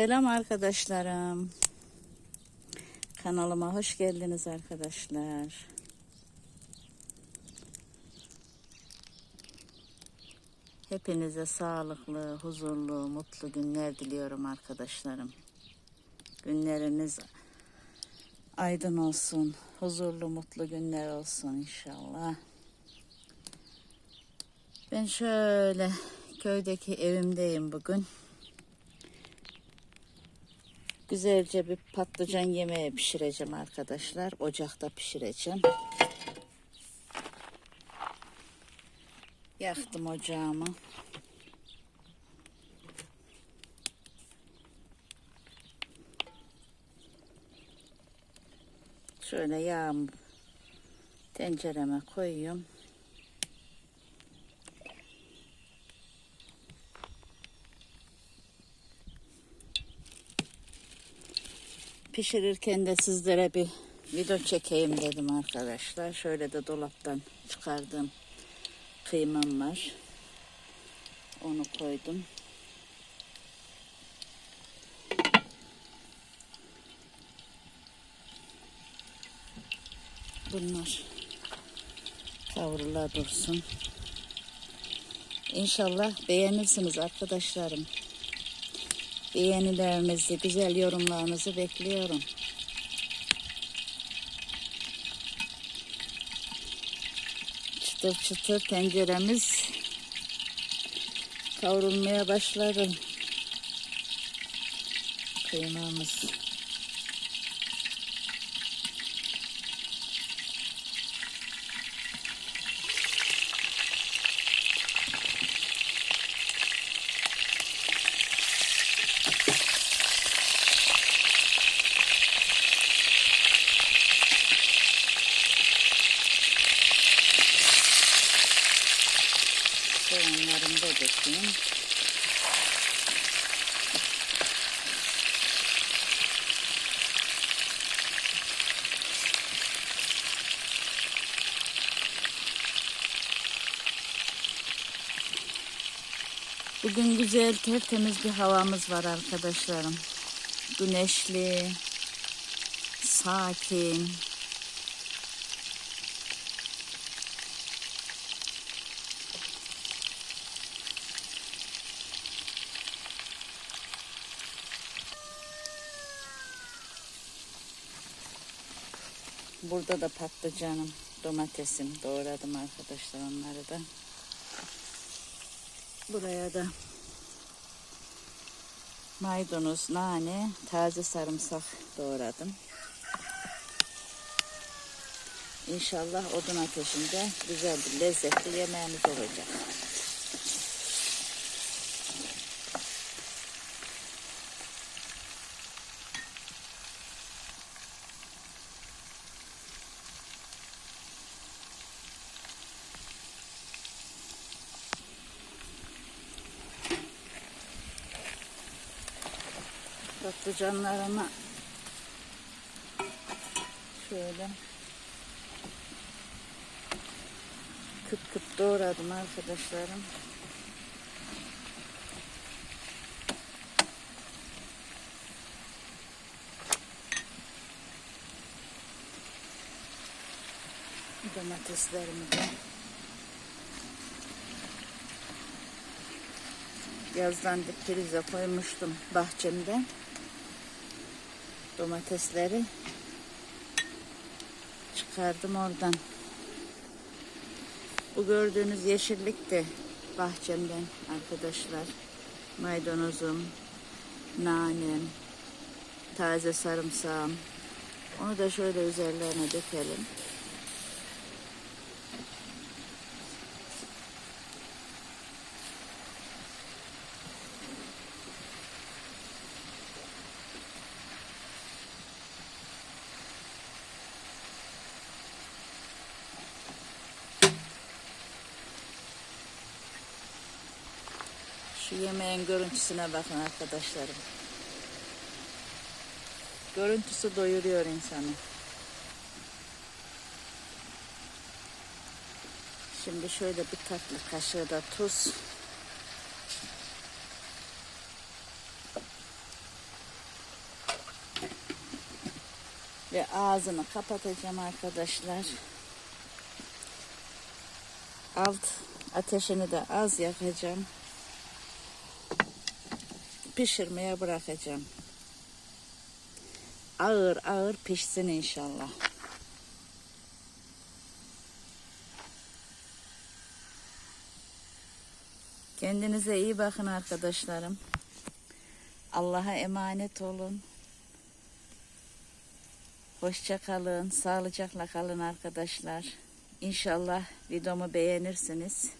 Selam arkadaşlarım. Kanalıma hoş geldiniz arkadaşlar. Hepinize sağlıklı, huzurlu, mutlu günler diliyorum arkadaşlarım. Günleriniz aydın olsun, huzurlu, mutlu günler olsun inşallah. Ben şöyle köydeki evimdeyim bugün. Güzelce bir patlıcan yemeği pişireceğim arkadaşlar. Ocakta pişireceğim. Yaktım ocağımı. Şöyle yağımı tencereme koyuyorum. Pişirirken de sizlere bir video çekeyim dedim arkadaşlar. Şöyle de dolaptan çıkardığım kıymam var. Onu koydum. Bunlar kavrula dursun. İnşallah beğenirsiniz arkadaşlarım. Beğenilerinizi, güzel yorumlarınızı bekliyorum. Çıtır çıtır tenceremiz kavrulmaya başladı. Kıymamız. Soğanlarımı da dökeyim. Bugün güzel tertemiz bir havamız var arkadaşlarım. Güneşli, sakin. Burada da patlıcanım, domatesim doğradım arkadaşlar onları da. Buraya da maydanoz, nane, taze sarımsak doğradım. İnşallah odun ateşinde güzel bir lezzetli yemeğimiz olacak. Patlıcanlarımı şöyle. Küp küp doğradım arkadaşlarım. Domateslerimi de yazdan dip prize koymuştum bahçemde domatesleri çıkardım oradan. Bu gördüğünüz yeşillik de bahçemden arkadaşlar. Maydanozum, nanem, taze sarımsağım. Onu da şöyle üzerlerine dökelim. Şu yemeğin görüntüsüne bakın arkadaşlarım. Görüntüsü doyuruyor insanı. Şimdi şöyle bir tatlı kaşığı da tuz. Ve ağzını kapatacağım arkadaşlar. Alt ateşini de az yakacağım. Pişirmeye bırakacağım. Ağır ağır pişsin inşallah. Kendinize iyi bakın arkadaşlarım. Allah'a emanet olun. Hoşça kalın, sağlıcakla kalın arkadaşlar. İnşallah videomu beğenirsiniz.